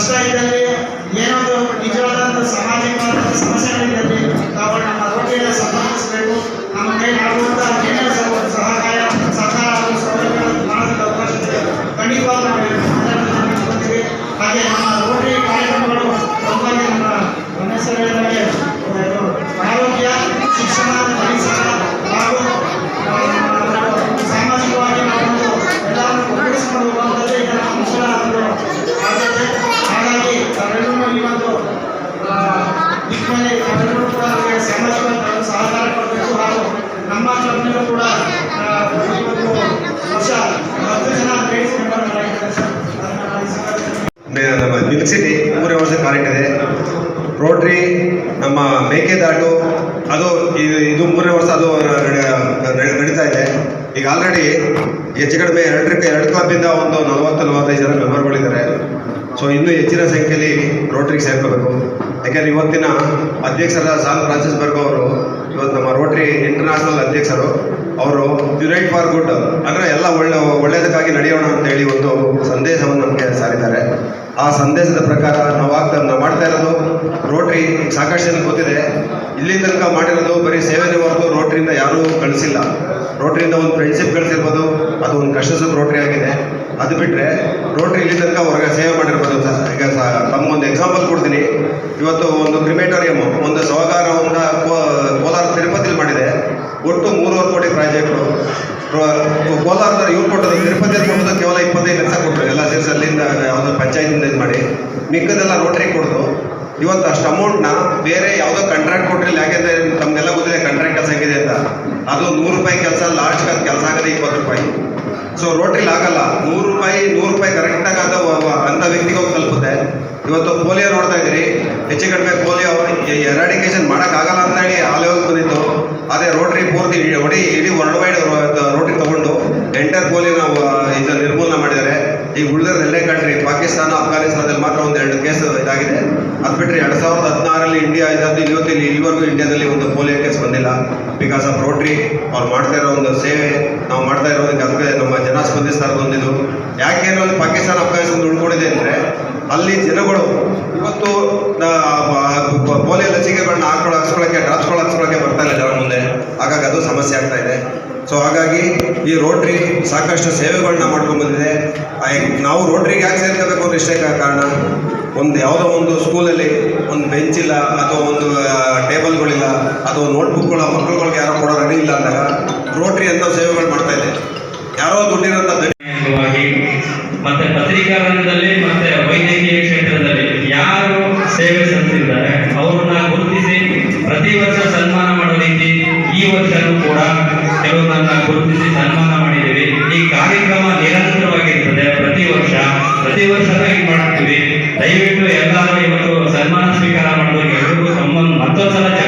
Australia May- ನಮ್ಮ milk city ಮೂರೇ ವರ್ಷ ಇದೆ ರೋಟ್ರಿ, ನಮ್ಮ ಮೇಕೆದಾಟು, ಅದು ಇದು ಇದು ಮೂರನೇ ವರ್ಷ ಅದು ನಡೆ- ನಡೆ- ನಡೀತಾ ಇದೆ. ಈಗ ಆಲ್ರೆಡಿ ಹೆಚ್ಚು ಕಡಿಮೆ ಎರಡಕ್ಕೆ ಎರಡು ಕ್ಲಬ್ಬಿಂದ ಒಂದು ನಲವತ್ತು, ನಲವತ್ತೈದು ಜನ ಮೆಂಬರ್ಗಳಿದ್ದಾರೆ ಸೊ ಇನ್ನೂ ಹೆಚ್ಚಿನ ಸಂಖ್ಯೆಯಲ್ಲಿ ರೋಟ್ರಿಗೆ ಸೇರ್ಕೋಬೇಕು. ಯಾಕೆಂದರೆ ಇವತ್ತಿನ ಅಧ್ಯಕ್ಷರ ಸಾಲ್ ಫ್ರಾನ್ಸಿಸ್ ಬರ್ಗೋ ಅವರು, ಇವತ್ತು ನಮ್ಮ ರೋಟ್ರಿ ಇಂಟರ್ನ್ಯಾಷನಲ್ ಅಧ್ಯಕ್ಷರು, ಅವರು ಯುನೈಟ್ ಫಾರ್ ಗುಡ್ ಅಂದರೆ ಎಲ್ಲ ಒಳ್ಳೆ ಒಳ್ಳೆಯದಕ್ಕಾಗಿ ನಡೆಯೋಣ ಅಂತೇಳಿ ಒಂದು ಸಂದೇಶವನ್ನು ನಮಗೆ ಸಾರಿದ್ದಾರೆ. ಆ ಸಂದೇಶದ ಪ್ರಕಾರ ನಾವು ಆಗ್ತಾ ನಾವು ಮಾಡ್ತಾ ಇರೋದು ರೋಟ್ರಿ ಸಾಕಷ್ಟು ಜನಕ್ಕೆ ಗೊತ್ತಿದೆ. ಇಲ್ಲಿ ತನಕ ಮಾಡಿರೋದು ಬರೀ ಸೇವೆನೇ ಹೊರತು ರೋಟ್ರಿಯಿಂದ ಯಾರೂ ಕಳಿಸಿಲ್ಲ. ರೋಟ್ರಿಯಿಂದ ಒಂದು ಫ್ರೆಂಡ್ಶಿಪ್ ಕಳಿಸಿರ್ಬೋದು. ಅದು ಒಂದು ಕಷ್ಟ ಸುಖ ರೋಟ್ರಿ ಆಗಿದೆ. ಅದು ಬಿಟ್ಟರೆ ರೋಟ್ರಿ ಇಲ್ಲಿ ತನಕ ಹೊರಗೆ ಸೇವೆ ಮಾಡಿರ್ಬೋದು ಈಗ ಸ ತಮ್ಮೊಂದು ಎಕ್ಸಾಂಪಲ್ ಕೊಡ್ತೀನಿ. ಇವತ್ತು ಒಂದು ಕ್ರಿಮೇಟೋರಿಯಮ್ ಪಂಚಾಯತಿಂದ ಇದು ಮಾಡಿ, ಮಿಕ್ಕದೆಲ್ಲ ರೋಟ್ರಿ ಕೊಡ್ತು ಇವತ್ತು ಅಷ್ಟು ಅಮೌಂಟ್ನ ಬೇರೆ ಯಾವುದೋ ಕಾಂಟ್ರಾಕ್ಟ್ ಕೊಟ್ಟಿಲ್ಲ ಯಾಕೆಂದರೆ ತಮಗೆಲ್ಲ ಗೊತ್ತಿದೆ ಕಾಂಟ್ರಾಕ್ಟ್ ಕೆಲಸ ಹೆಂಗಿದೆ ಅಂತ. ಅದು ನೂರು ರೂಪಾಯಿ ಕೆಲಸ ಲಾಸ್ಟ್ ಅದು ಕೆಲಸ ಆಗದೆ ಇಪ್ಪತ್ತು ರೂಪಾಯಿ. ಸೊ ರೋಟ್ರಿಲಿ ಆಗಲ್ಲ. ನೂರು ರೂಪಾಯಿ ನೂರು ರೂಪಾಯಿ ಕರೆಕ್ಟಾಗಿ ಆದ ಅಂಥ ವ್ಯಕ್ತಿಗೆ ಹೋಗಿ ತಲುಪುತ್ತೆ. ಇವತ್ತು ಪೋಲಿಯೋ ನೋಡ್ತಾ ಇದ್ದೀರಿ ಹೆಚ್ಚು ಕಡಿಮೆ ಪೋಲಿಯೋ ಎರಾಡಿಕೇಶನ್ ಮಾಡೋಕ್ಕಾಗಲ್ಲ ಅಂತ ಹೇಳಿ ಆ ಲೆವೆಲ್ ಬಂದಿತ್ತು. ಅದೇ ರೋಟ್ರಿ ಪೂರ್ತಿ ಹೊಡಿ, ಇಡೀ ವರ್ಲ್ಡ್ ವೈಡ್ ರೋಟ್ರಿ ತಗೊಂಡು ಎಂಟರ್ ಪೋಲಿಯೋನ ಇದು ನಿರ್ಮೂಲನೆ ಮಾಡಿದ್ದಾರೆ. ಈಗ ಕಂಟ್ರಿ ಪಾಕಿಸ್ತಾನ, ಅಫ್ಘಾನಿಸ್ತಾನದಲ್ಲಿ ಮಾತ್ರ ಒಂದು ಎರಡು ಕೇಸ್ ಇದಾಗಿದೆ. ಅದು ಬಿಟ್ಟರೆ ಎರಡು ಸಾವಿರದ ಹದಿನಾರರಲ್ಲಿ ಇಂಡಿಯಾ ಇದ್ದದ್ದು ಇವತ್ತಿಲ್ಲಿ ಇಲ್ಲಿವರೆಗೂ ಇಂಡಿಯಾದಲ್ಲಿ ಒಂದು ಪೋಲಿಯೋ ಕೇಸ್ ಬಂದಿಲ್ಲ. ಬಿಕಾಸ್ ಆಫ್ ರೋಟ್ರಿ ಅವ್ರು ಮಾಡ್ತಾ ಇರೋ ಒಂದು ಸೇವೆ, ನಾವು ಮಾಡ್ತಾ ಇರೋದಕ್ಕೆ ಅದಕ್ಕೆ ನಮ್ಮ ಜನ ಸ್ಪಂದಿಸ್ತಾ ಬಂದಿದ್ದು ಯಾಕೆ ಅಲ್ಲಿ ಪಾಕಿಸ್ತಾನ ಅಫ್ಘಾನಿಸ್ತಾನ ಉಳ್ಕೊಂಡಿದೆ ಅಂದರೆ, ಅಲ್ಲಿ ಜನಗಳು ಇವತ್ತು ಪೋಲಿಯೋ ಲಸಿಕೆಗಳನ್ನ ಹಾಕೊಳ್ಳೋ ಹಾಕ್ಸ್ಕೊಳ್ಳೋಕ್ಕೆ ಡ್ರಾಪ್ಸ್ಗಳು ಹಾಕ್ಸ್ಕೊಳ್ಳೋಕ್ಕೆ ಬರ್ತಾ ಇಲ್ಲ ಮುಂದೆ. ಹಾಗಾಗಿ ಅದು ಸಮಸ್ಯೆ ಆಗ್ತಾ ಇದೆ. ಸೊ ಹಾಗಾಗಿ ಈ ರೋಟ್ರಿ ಸಾಕಷ್ಟು ಸೇವೆಗಳನ್ನ ಮಾಡ್ಕೊಂಡು ಬಂದಿದೆ ನಾವು ರೋಟ್ರಿಗೆ ಯಾಕೆ ಸೇರ್ಕೋಬೇಕು ಅಂತ ಇಷ್ಟೇ ಕಾರಣ, ಒಂದು ಯಾವುದೋ ಒಂದು ಸ್ಕೂಲಲ್ಲಿ ಒಂದು ಬೆಂಚ್ ಇಲ್ಲ, ಅಥವಾ ಒಂದು ಟೇಬಲ್ಗಳಿಲ್ಲ, ಅಥವಾ ನೋಟ್ಬುಕ್ಗಳ ಮಕ್ಕಳುಗಳಿಗೆ ಯಾರೋ ಕೊಡೋ ರೆಡಿ ಇಲ್ಲ ಅಂದಾಗ ರೋಟ್ರಿ ಅಂತ ಸೇವೆಗಳು ಮಾಡ್ತಾ ಇದೆ. ಯಾರೋ ದುಡ್ಡಿರೋಂಥ ಮತ್ತೆ ಪತ್ರಿಕಾ ರಂಗದಲ್ಲಿ ಮತ್ತೆ ವೈದ್ಯಕೀಯ ಕ್ಷೇತ್ರದಲ್ಲಿ ಯಾರು ಸೇವೆ ಸಲ್ಲಿಸಿದ್ದಾರೆ, ಅವ್ರನ್ನ ಗುರುತಿಸಿ ಪ್ರತಿ ವರ್ಷ ಸನ್ಮಾನ ಮಾಡೋ ರೀತಿ ಈ ವರ್ಷನೂ ಕೂಡ సంతోషాలు